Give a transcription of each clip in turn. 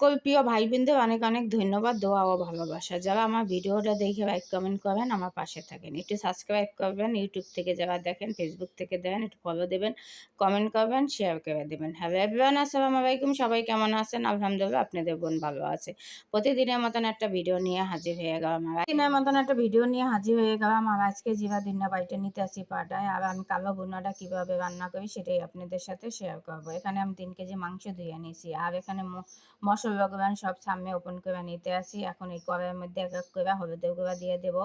সকল প্রিয় ভাই বোনদের অনেক অনেক ধন্যবাদ, দোয়া ও ভালোবাসা। যারা আমার ভিডিওটা দেখে লাইক কমেন্ট করেন আমার পাশে থাকেন। একটু সাবস্ক্রাইব করবেন ইউটিউব থেকে যারা দেখেন ফেসবুক থেকে দেখেন, একটু ফলো দেবেন কমেন্ট করবেন শেয়ার করে দেবেন। হ্যালো এভরিওয়ান আসসালামু আলাইকুম, সবাই কেমন আছেন? আলহামদুলিল্লাহ, আপনাদের বোন ভালো আছে। প্রতিদিনের মতন একটা ভিডিও নিয়ে হাজির হয়ে গেলাম আমার। দিনের মতন একটা ভিডিও নিয়ে হাজির হয়ে গেলাম আর আজকে জিরা দিনটা বাড়িতে নিতে আসি পাটায়। আর আমি কালো বোনাটা কীভাবে রান্না করি সেটাই আপনাদের সাথে শেয়ার করব। এখানে আমি তিন কেজি মাংস ধুয়ে নিয়েছি। আর এখানে মশলা গুঁড়া সব সামনে ওপেন করে নিতে আসি। এখন এই কড়াইয়ের মধ্যে এক এক করে হলুদের গুঁড়া দিয়ে দেবো।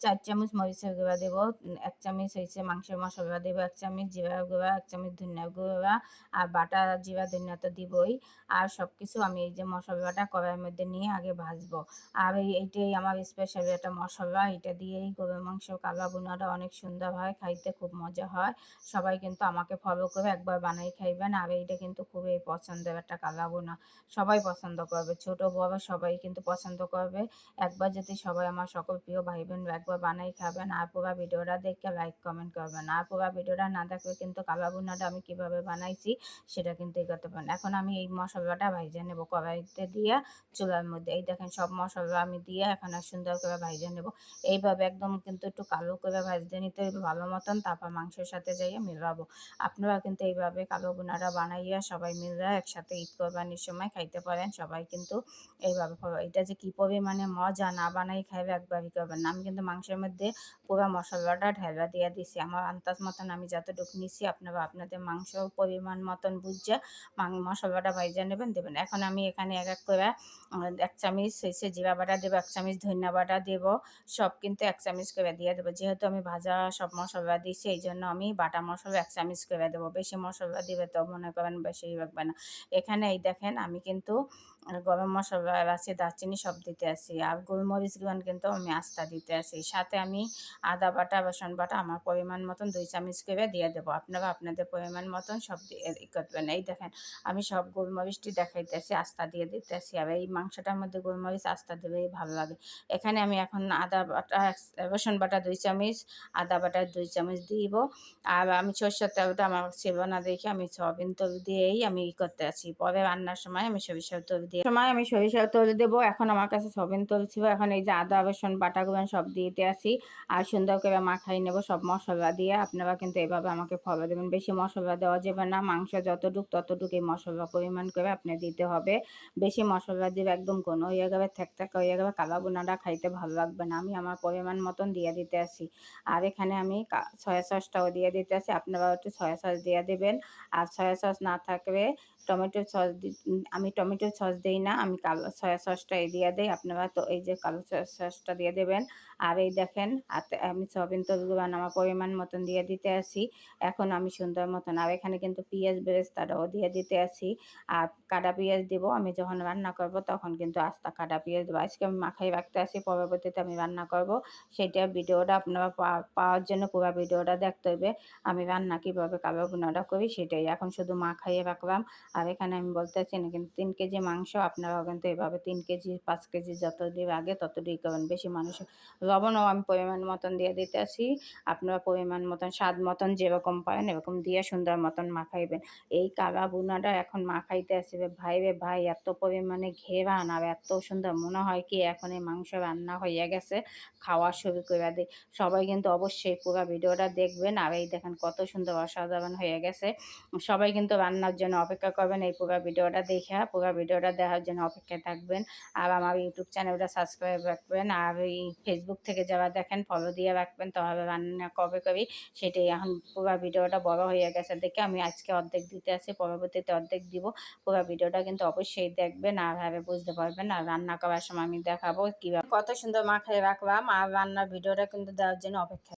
চার চামচ মরিচের গুঁড়া দেবো, এক চামচ হয়েছে মাংসের মশলা দেবো, এক চামচ জিরার গুঁড়া, এক চামচ ধনিয়ার গুঁড়া আর বাটা, জিরা, ধনিয়া তো দিবই। আর সব কিছু আমি এই যে মশলাটা কড়াইয়ের মধ্যে নিয়ে আগে ভাজবো। আর এই এইটাই আমার স্পেশাল একটা মশলা। এটা দিয়েই গরুর মাংস কালা বোনাটা অনেক সুন্দর হয়, খাইতে খুব মজা হয়। সবাই কিন্তু আমাকে ফলো করে একবার বানাই খাইবেন। আর এইটা কিন্তু খুবই পছন্দের একটা কালা বোনা সবাই পছন্দ করবে। ছোট বড় সবাই কিন্তু পছন্দ করবে। একবার যদি সবাই আমার সকল প্রিয় ভাই বোন একবার বানাই খাবেন আর পুরো ভিডিওটা দেখে লাইক কমেন্ট করবেন। আর পুরো ভিডিওটা না দেখলে কিন্তু কালা বুনাটা আমি কীভাবে বানাইছি সেটা কিন্তু এই করতে পারেন এখন আমি এই মশলাটা ভাইজে নেব কড়াইতে দিয়ে চুলার মধ্যে। এই দেখেন সব মশলা আমি দিয়ে এখন আর সুন্দর করে ভাইজে নেব। এইভাবে একদম কিন্তু একটু কালো করে ভাজতে নিতে ভালো মতন, তারপর মাংসের সাথে যাইয়ে মিলাবো। আপনারা কিন্তু এইভাবে কালো বোনাটা বানাইয়া সবাই মিলে একসাথে ঈদ কোরবানির সময় খাইতে পারেন। সবাই কিন্তু এইভাবে এটা যে কী পরিমাণে মজা, না বানাই খাইবে, একবারই করবেন না। আমি কিন্তু মাংসের মধ্যে পুরো মশলাটা ঢেলা দিয়ে দিছি। আমার আন্দাজ মতন আমি যতটুকু নিছি, আপনারা আপনাদের মাংস পরিমাণ মতন বুঝছে মশলাটা ভাইজা নেবেন, দেবেন। এখন আমি এখানে এক এক করে এক চামচ হয়েছে জিরা বাটা দেবো, এক চামচ ধনিয়া বাটা দেবো, সব কিন্তু এক চামচ করে দিয়ে দেবো। যেহেতু আমি ভাজা সব মশলা দিয়েছি এই জন্য আমি বাটা মশলা এক চামচ করে দেবো। বেশি মশলা দিবে তো মনে করেন বেশি রাখবে না। এখানে এই দেখেন, আমি কিন্তু গরম মশলা এলাচি দারচিনি সব দিতে আসি আর গোলমরিচ গুঁড়ান কিন্তু আমি আস্তা দিতে আসি সাথে আমি আদা বাটা, রসুন বাটা আমার পরিমাণ মতন দুই চামচ করে দিয়ে দেবো। আপনারা আপনাদের পরিমাণ মতন সব দিয়ে করবেন। এই দেখেন, আমি সব গোলমরিচটি দেখাইতেছি, আস্তা দিয়ে দিতেছি। আর এই মাংসটার মধ্যে গোলমরিচ, আস্তা দিলেই ভালো লাগে। এখানে আমি এখন আদা বাটা, রসুন বাটা দুই চামচ, আদা বাটা দুই চামচ দিব। আর আমি সরষের তেলটা আমার ছিল না দেখে আমি সয়াবিন তেল দিয়েই আমি ই করতে আছি। পরে রান্নার সময় আমি সরিষার তেল দিয়ে। সময় আমি সরিষার তেল দেবো, এখন আমার কাছে সয়াবিন তেল ছিল, এখন এই যে আদা, রসুন বাটাগুলো সব দিতে আসি। আর সুন্দর করে মাখাই নেব সব মশলা দিয়ে। আপনারা কিন্তু এভাবে আমাকে ফলো দেবেন, বেশি মশলা দেওয়া যাবে না। মাংস যতটুক ততটুকু এই মশলা পরিমাণ করে আপনি দিতে হবে। বেশি মশলা দিয়ে একদম কোনো হয়ে যাবে থ্যাক থ্যাক হয়ে যাবে কালা বোনাটা খাইতে ভালো লাগবে না। আমি আমার পরিমাণ মতন দিয়ে দিতে আসি। আর এখানে আমি সয়া সসটাও দিয়ে দিতে আসি। আপনারা একটু সয়া সস দিয়ে দেবেন। আর সয়া সস না থাকলে টমেটো সস আমি টমেটো সস দিই না, আমি কালো সয়া সসটা দিয়ে দিই। আপনারা তো এই যে কালো সয়া সসটা দিয়ে দেবেন। আর এই দেখেন আমি সয়াবিন তলগুলো আমার পরিমাণ মতন দিয়ে দিতে আসি। এখন আমি সুন্দর মতন, আর এখানে কিন্তু পেঁয়াজ বেরেস্তাটাও দিয়ে দিতে আসি। আর কাটা পেঁয়াজ দেবো, আমি যখন রান্না করব তখন কিন্তু আস্তা কাটা পেঁয়াজ দেবো। আজকে আমি মাখাই রাখতে আসি, পরবর্তীতে আমি রান্না করব। সেটা ভিডিওটা আপনারা পাওয়ার জন্য পুরো ভিডিওটা দেখতে হবে। আমি রান্না কীভাবে কালো গুণাটা করি সেটাই। এখন শুধু মাখাইয়ে রাখলাম। আর এখানে আমি বলতেছি না, কিন্তু তিন কেজি মাংস আপনারাও কিন্তু এভাবে তিন কেজি, পাঁচ কেজি যত দিবে আগে তত দিয়ে করবেন বেশি মানুষ লবণও আমি পরিমাণ মতন দিয়ে দিতে আসি আপনারা পরিমাণ মতন, স্বাদ মতন যেরকম পারেন এরকম দিয়ে সুন্দর মতন মাখাইবেন। এই কালা বুনাটা এখন মাখাইতে আসবে ভাই রে ভাই এত পরিমাণে ঘেরান আর এত সুন্দর মনে হয় কি এখন এই মাংস রান্না হয়ে গেছে, খাওয়া শুরু করে দিই। সবাই কিন্তু অবশ্যই পুরো ভিডিওটা দেখবেন আর এই দেখেন কত সুন্দর অসাধারণ হয়ে গেছে। সবাই কিন্তু রান্নার জন্য অপেক্ষা করবেন এই পুরো ভিডিওটা দেখে। পুরো ভিডিওটা দেখার জন্য অপেক্ষায় থাকবেন। আর আমার ইউটিউব চ্যানেলটা সাবস্ক্রাইব রাখবেন। আর এই ফেসবুক থেকে যারা দেখেন ফলো দিয়ে রাখবেন। তাহলে রান্না কবে করি সেটাই। এখন পুরো ভিডিওটা বড় হয়ে গেছে দেখে আমি আজকে অর্ধেক দিতে আসি পরবর্তীতে অর্ধেক দিব। পুরো ভিডিওটা কিন্তু অবশ্যই দেখবেন আর ভাবে বুঝতে পারবেন। আর রান্না করার সময় আমি দেখাবো কীভাবে। কত সুন্দর মাখায় রাখলাম। আর রান্নার ভিডিওটা কিন্তু দেওয়ার জন্য অপেক্ষা